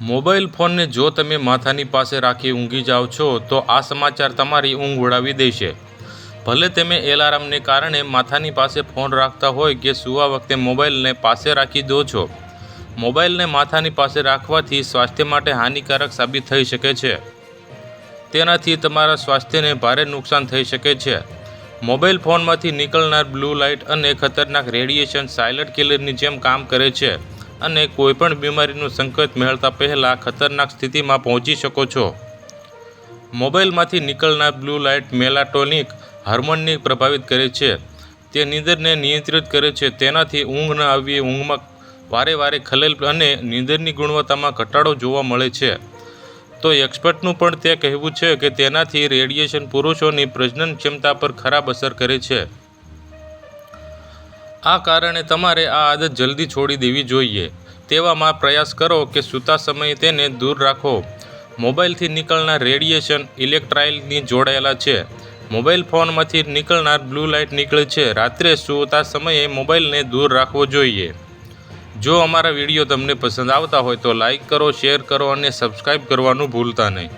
Mobile ફોનને જો તમે માથાની પાસે રાખી ઊંઘી જાઓ છો, તો આ સમાચાર તમારી ઊંઘ ઉડાવી દેશે. ભલે તમે એલાર્મને કારણે માથાની પાસે ફોન રાખતા હોય કે સૂવા વખતે મોબાઈલને પાસે રાખી દો છો. મોબાઈલને માથાની પાસે રાખવાથી સ્વાસ્થ્ય માટે હાનિકારક સાબિત થઈ શકે છે. તેનાથી તમારા સ્વાસ્થ્યને ભારે નુકસાન થઈ શકે છે. મોબાઈલ ફોનમાંથી નીકળનાર બ્લુ લાઇટ અને ખતરનાક રેડિયેશન સાયલન્ટ કિલરની જેમ કામ કરે છે. અને કોઈપણ બીમારીનું સંકેત મેળવતા પહેલાં ખતરનાક સ્થિતિમાં પહોંચી શકો છો. મોબાઈલમાંથી નીકળનાર બ્લુ લાઇટ મેલાટોનિક હાર્મોનને પ્રભાવિત કરે છે. તે નીંદરને નિયંત્રિત કરે છે. તેનાથી ઊંઘ ન આવવી, ઊંઘમાં વારે વારે ખલેલ અને નીંદરની ગુણવત્તામાં ઘટાડો જોવા મળે છે. તો એક્સપર્ટનું પણ તે કહેવું છે કે તેનાથી રેડિયેશન પુરુષોની પ્રજનન ક્ષમતા પર ખરાબ અસર કરે છે. આ કારણે તમારે આ આદત જલ્દી છોડી દેવી જોઈએ. તેવામાં પ્રયાસ કરો કે સૂતા સમયે તેને દૂર રાખો. મોબાઈલથી નીકળનાર રેડિયેશન ઇલેક્ટ્રાઇલની જોડાયેલા છે. મોબાઈલ ફોનમાંથી નીકળનાર બ્લુ લાઇટ નીકળે છે. રાત્રે સૂતા સમયે મોબાઈલને દૂર રાખવો જોઈએ. જો અમારા વીડિયો તમને પસંદ આવતા હોય તો લાઇક કરો, શેર કરો અને સબસ્ક્રાઈબ કરવાનું ભૂલતા નહીં.